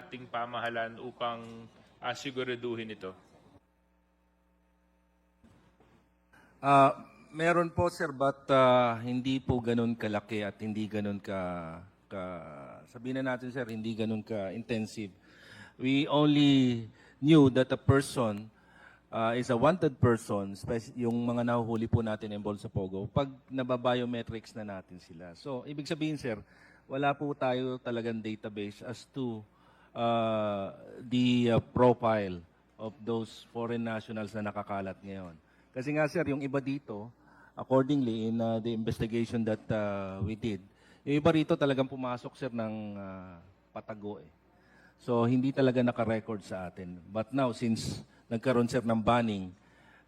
ating pamahalaan upang uh, siguraduhin ito? Ah, meron po sir but ah, hindi po ganun kalaki at hindi ganun ka ka sabihin na natin sir hindi ganun ka intensive. We only knew that a person ah, is a wanted person, yung mga nahuhuli po natin involved sa Pogo, pag nababiometrics na natin sila. So, ibig sabihin sir, wala po tayo talagang database as to ah, the ah, profile of those foreign nationals na nakakalat ngayon. Kasi nga sir, yung iba dito, accordingly in uh, the investigation that uh, we did, yung iba rito talagang pumasok sir ng uh, patago eh. So hindi talaga naka-record sa atin. But now since nagkaroon sir ng banning,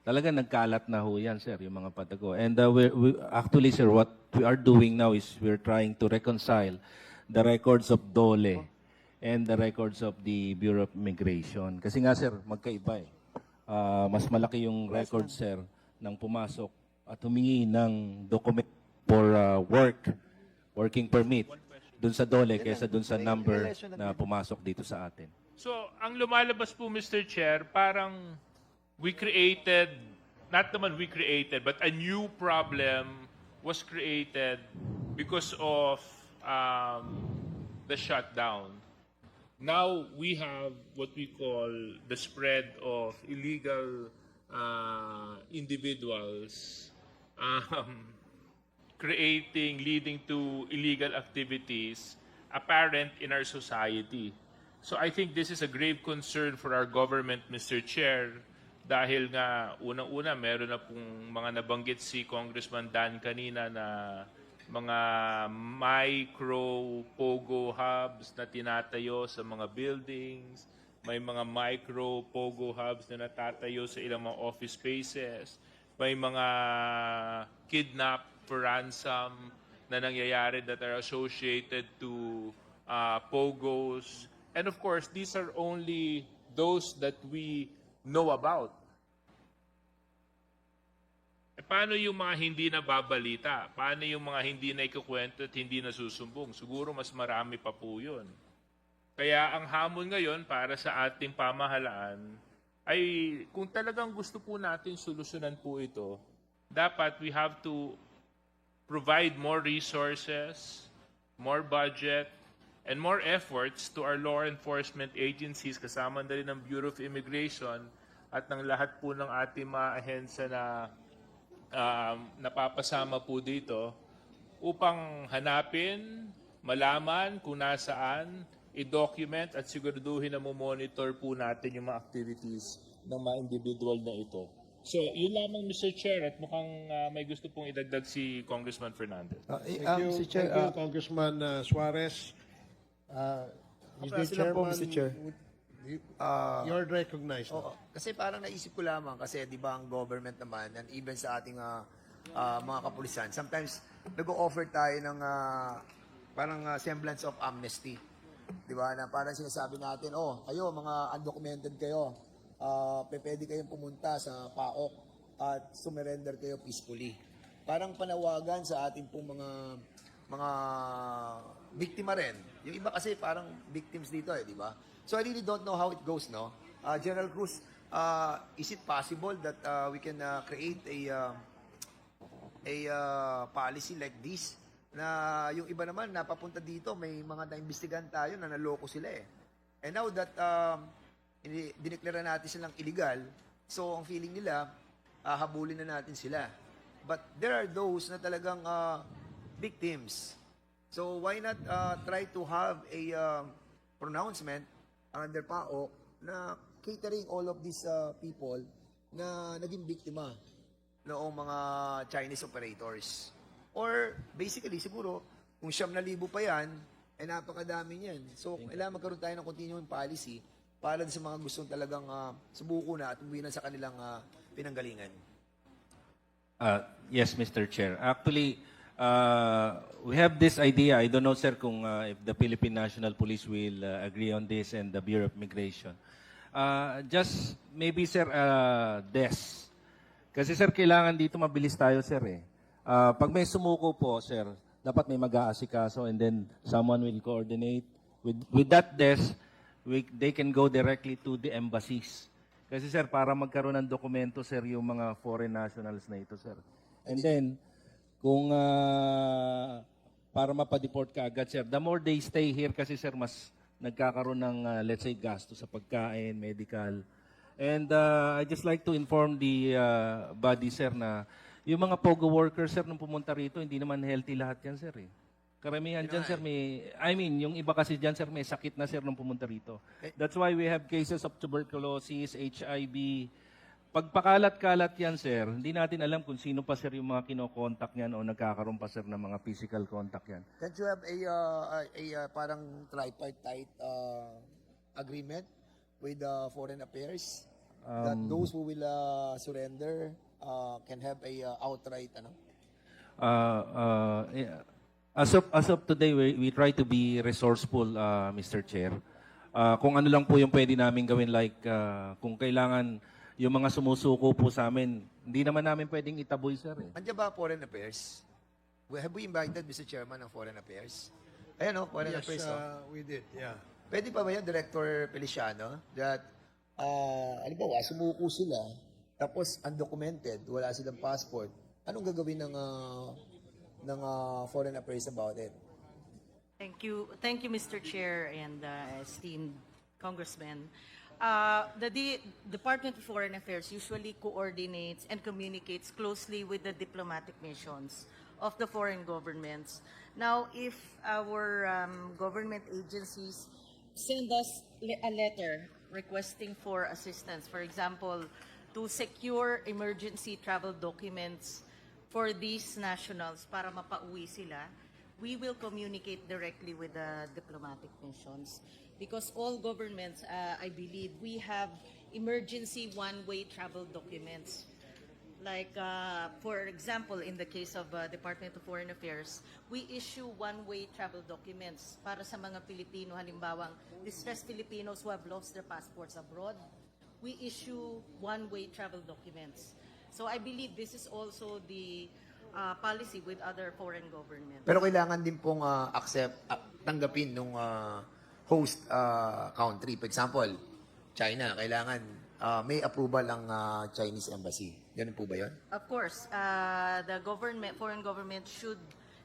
talaga nagkalat na ho yan sir, yung mga patago. And uh, we, we, actually sir, what we are doing now is we're trying to reconcile the records of DOLE and the records of the Bureau of Immigration. Kasi nga sir, magkaiba eh. Ah, mas malaki yung record sir ng pumasok at humingi ng document for ah, work, working permit dun sa DOLE kaysa dun sa number na pumasok dito sa atin. So, ang lumalabas po, Mr. Chair, parang we created, not naman we created, but a new problem was created because of um, the shutdown. Now we have what we call the spread of illegal uh, individuals um, creating, leading to illegal activities apparent in our society. So I think this is a grave concern for our government, Mr. Chair, dahil nga unang-una meron na pong mga nabanggit si Congressman Dan kanina na mga micro pogo hubs na tinatayo sa mga buildings, may mga micro pogo hubs na natatayo sa ilang mga office spaces, may mga kidnap for ransom na nangyayari that are associated to uh, pogos. And of course, these are only those that we know about. Paano yung mga hindi nababalita? Paano yung mga hindi na ikukwento at hindi nasusumbong? Siguro mas marami pa po yun. Kaya ang hamon ngayon para sa ating pamahalaan ay kung talagang gusto po natin solusyonan po ito, dapat we have to provide more resources, more budget, and more efforts to our law enforcement agencies kasama na rin ng Bureau of Immigration at ng lahat po ng ating mga ahensya na um, napapasama po dito upang hanapin, malaman kung nasaan, i-document at siguraduhin na monitor po natin yung mga activities ng mga individual na ito. So, yun lamang Mr. Chair at mukhang uh, may gusto pong idagdag si Congressman Fernandez. Uh, eh, Thank um, you, Mr. Chair, thank you, uh, Congressman uh, Suarez. Uh, Mr. Lang po, Chairman, Mr. Chair. would- Ah, you're recognized. oo, kasi parang naisip ko lamang kasi 'di ba ang government naman and even sa ating ah, ah, mga kapulisan sometimes nag-offer tayo ng ah, parang ah, semblance of amnesty. 'Di ba? Na parang sinasabi natin, "Oh, kayo mga undocumented kayo, pe- pwede kayong pumunta sa PAOK at sumerender kayo peacefully." Parang panawagan sa ating pong mga mga biktima rin. Yung iba kasi parang victims dito eh, di ba? So I really don't know how it goes, no? Uh, General Cruz, uh, is it possible that uh, we can uh, create a uh, a uh, policy like this na yung iba naman napapunta dito may mga naimbestigahan tayo na naloko sila eh. And now that um, dineklara natin silang illegal, so ang feeling nila, uh, habulin na natin sila. But there are those na talagang uh, victims. So why not uh, try to have a uh, pronouncement under PAO na catering all of these uh, people na naging biktima noong mga Chinese operators. Or basically siguro kung siyam na libo pa yan, ay napakadami niyan. So kailangan magkaroon tayo ng continuing policy para sa mga gustong talagang uh, subuko na at umuwi na sa kanilang uh, pinanggalingan. Uh, yes, Mr. Chair. Actually, uh, we have this idea. I don't know, sir, kung uh, if the Philippine National Police will uh, agree on this and the Bureau of Immigration. Uh, just maybe, sir, uh, DES. Kasi, sir, kailangan dito mabilis tayo, sir, eh. Uh, pag may sumuko po, sir, dapat may mag-aasikaso and then someone will coordinate. With, with that DES, we, they can go directly to the embassies. Kasi sir, para magkaroon ng dokumento sir yung mga foreign nationals na ito sir. And then, kung ah, para mapadeport ka agad sir, the more they stay here kasi sir, mas nagkakaroon ng ah, let's say gasto sa pagkain, medical. And uh, I just like to inform the uh, body sir na yung mga POGO workers sir nung pumunta rito, hindi naman healthy lahat yan sir eh. Karamihan dyan, sir, may, I mean, yung iba kasi dyan, sir, may sakit na, sir, nung pumunta rito. That's why we have cases of tuberculosis, HIV. Pagpakalat-kalat yan, sir, hindi natin alam kung sino pa, sir, yung mga kinokontak niyan o nagkakaroon pa, sir, ng mga physical contact yan. Can't you have a, uh, a, a, uh, parang tripartite uh, agreement with the foreign affairs that those who will uh, surrender uh, can have a uh, outright ano? Uh, uh, yeah. as of as of today, we, we try to be resourceful, uh, Mr. Chair. Uh, kung ano lang po yung pwede namin gawin, like uh, kung kailangan yung mga sumusuko po sa amin, hindi naman namin pwedeng itaboy, sir. Eh. Andiyan ba foreign affairs? We- Have we invited Mr. Chairman ng foreign affairs? Ayan o, foreign Yes, affairs. oh. uh, we did, yeah. Pwede pa ba yan, Director Feliciano, that, uh, ba, sumuko sila, tapos undocumented, wala silang passport, anong gagawin ng, uh, ng uh, foreign affairs about it? Thank you. Thank you, Mr. Chair and uh, esteemed congressmen. Uh, the D- Department of Foreign Affairs usually coordinates and communicates closely with the diplomatic missions of the foreign governments. Now, if our um, government agencies send us a letter requesting for assistance, for example, to secure emergency travel documents for these nationals para mapauwi sila, we will communicate directly with the diplomatic missions because all governments, uh, I believe, we have emergency one-way travel documents. Like, uh, for example, in the case of uh, Department of Foreign Affairs, we issue one-way travel documents para sa mga Pilipino, halimbawang distressed Filipinos who have lost their passports abroad. We issue one-way travel documents. So I believe this is also the uh, policy with other foreign governments. Pero kailangan din pong uh, accept, uh, tanggapin nung uh, host uh, country. For example, China, kailangan uh, may approval ang uh, Chinese embassy. Ganun po ba yun? Of course, uh, the government, foreign government should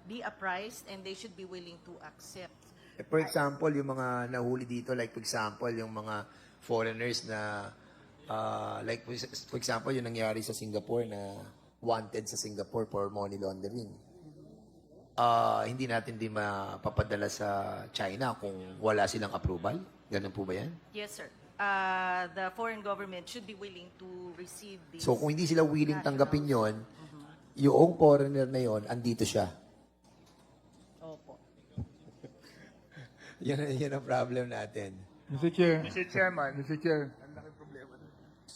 be apprised and they should be willing to accept. Eh, For example, yung mga nahuli dito, like for example, yung mga foreigners na, uh, like for for example, yung nangyari sa Singapore na wanted sa Singapore for money laundering. Ah, hindi natin din mapapadala sa China kung wala silang approval. Ganun po ba yan? Yes, sir. Uh, the foreign government should be willing to receive these. So kung hindi sila willing tanggapin yon, yung foreigner na yon, andito siya. Opo. Yan, yan ang problem natin. Mr. Chair, Mr. Chairman, Mr. Chair,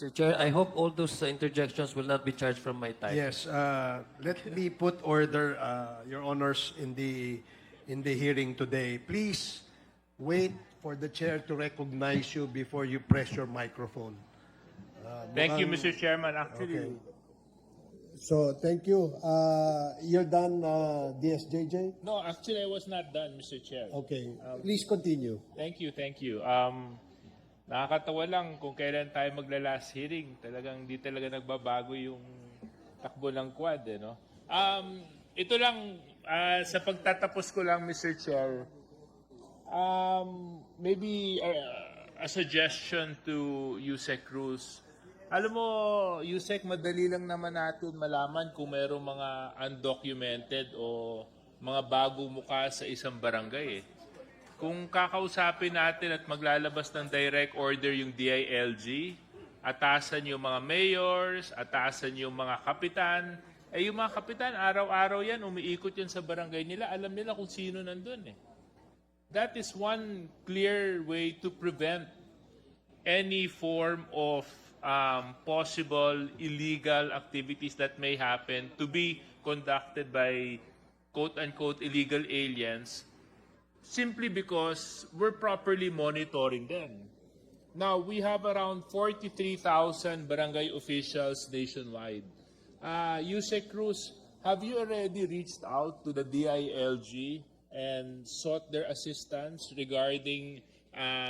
Mr. Chair, I hope all those uh, interjections will not be charged from my time. yes, uh, let me put order, uh, Your Honors, in the, in the hearing today. Please wait for the chair to recognize you before you press your microphone. Uh, thank you, mukhang- Mr. Chairman. Actually, Okay. So, thank you. Uh, you're done, uh, DSJJ? no, actually I was not done, Mr. Chair. Okay, please continue. Thank you, thank you. Um, nakakatawa lang kung kailan tayo magla-last hearing. Talagang di talaga nagbabago yung takbo ng quad, eh, no? Um, ito lang, ah, sa pagtatapos ko lang, Mr. Chair, um, maybe uh, a suggestion to Yusek Cruz. Alam mo, Yusek, madali lang naman natin malaman kung mayroong mga undocumented o mga bago mukha sa isang barangay eh. Kung kakausapin natin at maglalabas ng direct order yung DILG, atasan yung mga mayors, atasan yung mga kapitan, eh yung mga kapitan, araw-araw yan, umiikot yan sa barangay nila, alam nila kung sino nandun eh. That is one clear way to prevent any form of um, possible illegal activities that may happen to be conducted by quote-unquote illegal aliens simply because we're properly monitoring them. Now, we have around 43,000 barangay officials nationwide. Uh, Yusek Cruz, have you already reached out to the DILG and sought their assistance regarding uh,